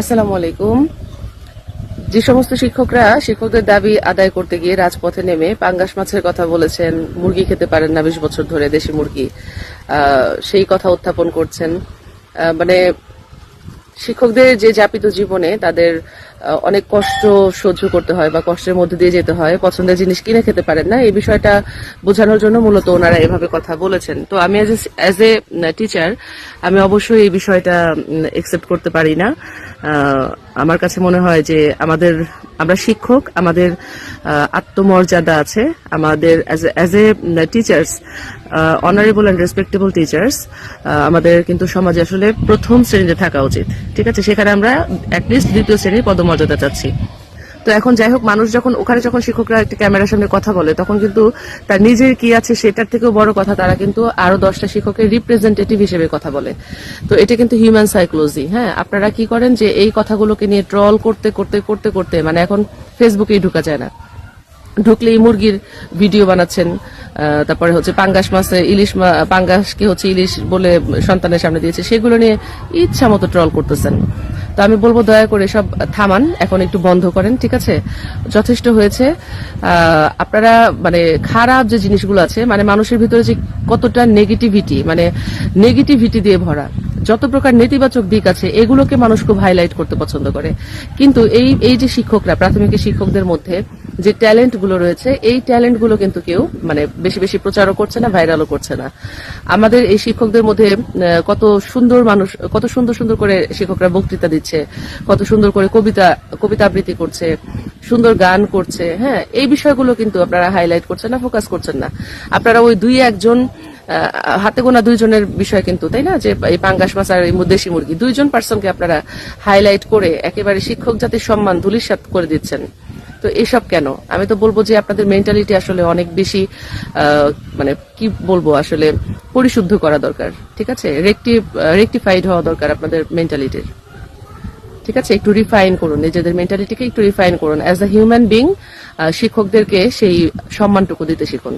আসসালামু আলাইকুম। যে সমস্ত শিক্ষকরা শিক্ষকদের দাবি আদায় করতে গিয়ে রাজপথে নেমে পাঙ্গাস মাছের কথা বলেছেন, মুরগি খেতে পারেন না বিশ বছর ধরে দেশি মুরগি সেই কথা উত্থাপন করছেন। মানে শিক্ষকদের যে যাপিত জীবনে তাদের অনেক কষ্ট সহ্য করতে হয় বা কষ্টের মধ্যে দিয়ে যেতে হয়, পছন্দের জিনিস কিনে খেতে পারেন না। এই বিষয়টা বোঝানোর জন্য মূলত ওনারা এভাবে কথা বলেছেন। তো আমি অ্যাজ এ টিচার আমি অবশ্যই এই বিষয়টা একসেপ্ট করতে পারি না। আমার কাছে মনে হয় যে আমাদের আমরা শিক্ষক, আমাদের আত্মমর্যাদা আছে, আমাদের as a teachers honourable and respectable teachers আমাদের কিন্তু সমাজে আসলে প্রথম শ্রেণীতে থাকা উচিত। ঠিক আছে? সেখানে আমরা অ্যাটলিস্ট দ্বিতীয় শ্রেণির পদমর্যাদা চাচ্ছি। তো এখন যাই হোক, মানুষ যখন, ওখানে যখন শিক্ষকরা একটা ক্যামেরার সামনে কথা বলে, তখন কিন্তু তার নিজের কি আছে সেটার থেকেও বড় কথা, তারা কিন্তু আরও দশটা শিক্ষকের রিপ্রেজেন্টেটিভ হিসেবে কথা বলে। তো এটা কিন্তু হিউম্যান সাইকোলজি হ্যাঁ? আপনারা কি করেন যে এই কথাগুলোকে নিয়ে ট্রল করতে করতে করতে করতে মানে এখন ফেসবুকেই ঢুকা যায় না। ঢুকলেই মুরগির ভিডিও বানাচ্ছেন তারপরে হচ্ছে পাঙ্গাস মাছে ইলিশ পাঙ্গাসকে হচ্ছে ইলিশ বলে সন্তানের সামনে দিয়েছে, সেগুলো নিয়ে ইচ্ছা মতো ট্রল করতেছেন। তো আমি বলব দয়া করে সব থামান, এখন একটু বন্ধ করেন, ঠিক আছে? যথেষ্ট হয়েছে। আপনারা মানে খারাপ যে জিনিসগুলো আছে মানে মানুষের ভিতরে যে কতটা নেগেটিভিটি মানে নেগেটিভিটি দিয়ে ভরা, যত প্রকার নেতিবাচক দিক আছে, এগুলোকে মানুষ খুব হাইলাইট করতে পছন্দ করে। কিন্তু এই এই যে শিক্ষকরা, প্রাথমিক শিক্ষকদের মধ্যে যে ট্যালেন্টগুলো রয়েছে, এই ট্যালেন্টগুলো কিন্তু কেউ মানে বেশি বেশি প্রচারও করছে না, ভাইরালও করছে না। আমাদের এই শিক্ষকদের মধ্যে কত সুন্দর মানুষ, কত সুন্দর সুন্দর করে শিক্ষকরা বক্তৃতা দিচ্ছে, কত সুন্দর করে কবিতা কবিতা আবৃত্তি করছে, সুন্দর গান করছে হ্যাঁ এই বিষয়গুলো কিন্তু আপনারা হাইলাইট করছেন না, ফোকাস করছেন না। আপনারা ওই দুই একজন হাতে গোনা দুইজনের বিষয় কিন্তু, তাই না? যে এই পাঙ্গাস মাছ আর এই দেশি মুরগি, দুইজন পার্সনকে আপনারা হাইলাইট করে একেবারে শিক্ষক জাতির সম্মান ধুলিসাৎ করে দিচ্ছেন। তো এসব কেন? আমি তো বলব যে আপনাদের মেন্টালিটি আসলে অনেক বেশি মানে কি বলব আসলে পরিশুদ্ধ করা দরকার, ঠিক আছে? রেকটি রেকটিফাইড হওয়া দরকার আপনাদের মেন্টালিটির ঠিক আছে? একটু রিফাইন করুন, নিজেদের মেন্টালিটিকে একটু রিফাইন করুন। অ্যাজ আ হিউম্যান বিং শিক্ষকদেরকে সেই সম্মানটুকু দিতে শিখুন।